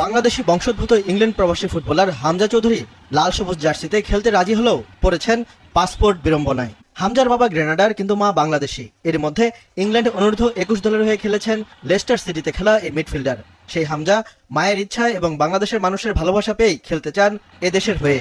বাংলাদেশি বংশোদ্ভূত ইংল্যান্ড প্রবাসী ফুটবলার হামজা চৌধুরী লাল সবুজ জার্সিতে খেলতে রাজি হলেও পড়েছেন পাসপোর্ট বিড়ম্বনায়। হামজার বাবা গ্রেনাডার, কিন্তু মা বাংলাদেশি। এর মধ্যে ইংল্যান্ড অনূর্ধ্ব একুশ দলের হয়ে খেলেছেন লেস্টার সিটিতে খেলা এই মিডফিল্ডার। সেই হামজা মায়ের ইচ্ছায় এবং বাংলাদেশের মানুষের ভালোবাসা পেয়েই খেলতে চান এ দেশের হয়ে।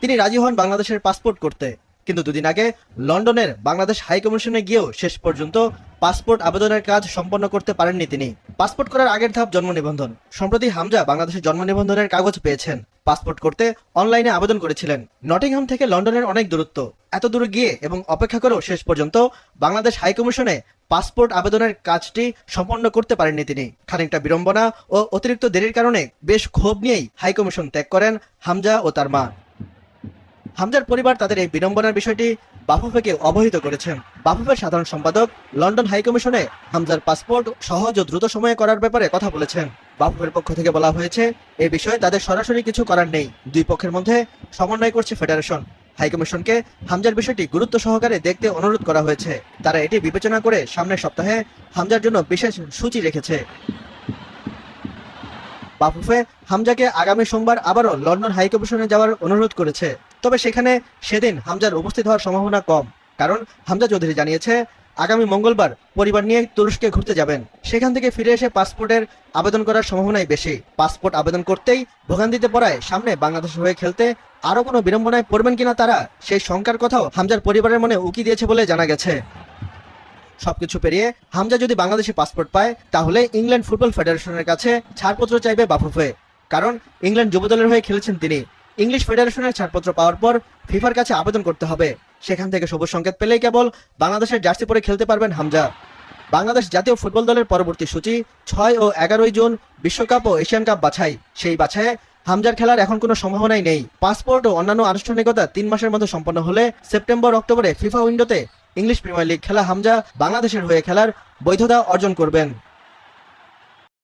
তিনি রাজি হন বাংলাদেশের পাসপোর্ট করতে। কিন্তু দুদিন আগে লন্ডনের বাংলাদেশ হাই কমিশনে গিয়েও শেষ পর্যন্ত পাসপোর্ট আবেদনের কাজ সম্পন্ন করতে পারেননি তিনি। পাসপোর্ট করার আগের ধাপ জন্ম নিবন্ধন। সম্প্রতি হামজা বাংলাদেশের জন্ম নিবন্ধনের কাগজ পেয়েছেন। পাসপোর্ট করতে অনলাইনে আবেদন করেছিলেন। নটিংহাম থেকে লন্ডনের অনেক দূরত্ব। এত দূরে গিয়ে এবং অপেক্ষা করেও শেষ পর্যন্ত বাংলাদেশ হাইকমিশনে পাসপোর্ট আবেদনের কাজটি সম্পন্ন করতে পারেননি তিনি। খানিকটা বিড়ম্বনা ও অতিরিক্ত দেরির কারণে বেশ ক্ষোভ নিয়েই হাইকমিশন ত্যাগ করেন হামজা ও তার মা। হামজার পরিবার তাদের এই বিড়ম্বনার বিষয়টি বাফুফেকে অবহিত করেছেন। বাফুফের সাধারণ সম্পাদক লন্ডন হাই কমিশনে হামজার পাসপোর্ট সহজ ও দ্রুত সময়ে করার ব্যাপারে কথা বলেছেন। বাফুফের পক্ষ থেকে বলা হয়েছে, এ বিষয়ে তাদের সরাসরি কিছু করার নেই। দুই পক্ষের মধ্যে সমন্বয় করছে ফেডারেশন। হাই কমিশনকে হামজার বিষয়টি গুরুত্ব সহকারে দেখতে অনুরোধ করা হয়েছে। তারা এটি বিবেচনা করে সামনের সপ্তাহে হামজার জন্য বিশেষ সূচি রেখেছে। বাফুফে হামজাকে আগামী সোমবার আবারও লন্ডন হাইকমিশনে যাওয়ার অনুরোধ করেছে। তবে সেখানে সেদিন হামজার উপস্থিত হওয়ার সম্ভাবনা কম। কারণ হামজা চৌধুরী জানিয়েছে, আগামী মঙ্গলবার পরিবার নিয়ে তুরস্কে ঘুরতে যাবেন। সেখান থেকে ফিরে এসে পাসপোর্টের আবেদন করার সম্ভাবনাই বেশি। পাসপোর্ট আবেদন করতেই ভোগান্তিতে পড়ায় সামনে বাংলাদেশ হয়ে খেলতে আরও কোনো বিড়ম্বনায় পড়বেন কিনা তারা, সেই শঙ্কার কথাও হামজার পরিবারের মনে উকি দিয়েছে বলে জানা গেছে। সবকিছু পেরিয়ে হামজা যদি বাংলাদেশে পাসপোর্ট পায়, তাহলে ইংল্যান্ড ফুটবল ফেডারেশনের কাছে ছাড়পত্র চাইবে বাফুফে। কারণ ইংল্যান্ড যুব দলের হয়ে খেলেছেন তিনি। ইংলিশ ফেডারেশনের ছাড়পত্র পাওয়ার পর ফিফার কাছে আবেদন করতে হবে। সেখান থেকে সবুজ সংকেত পেলেই কেবল বাংলাদেশের জার্সি পরে খেলতে পারবেন হামজা। বাংলাদেশ জাতীয় ফুটবল দলের পরবর্তী সূচি ছয় ও এগারোই জুন বিশ্বকাপ ও এশিয়ান কাপ বাছাই। সেই বাছাইয়ে হামজার খেলার এখন কোনো সম্ভাবনাই নেই। পাসপোর্ট ও অন্যান্য আনুষ্ঠানিকতা তিন মাসের মধ্যে সম্পন্ন হলে সেপ্টেম্বর, অক্টোবরে ফিফা উইন্ডোতে ইংলিশ প্রিমিয়ার লিগ খেলা হামজা বাংলাদেশের হয়ে খেলার বৈধতা অর্জন করবেন।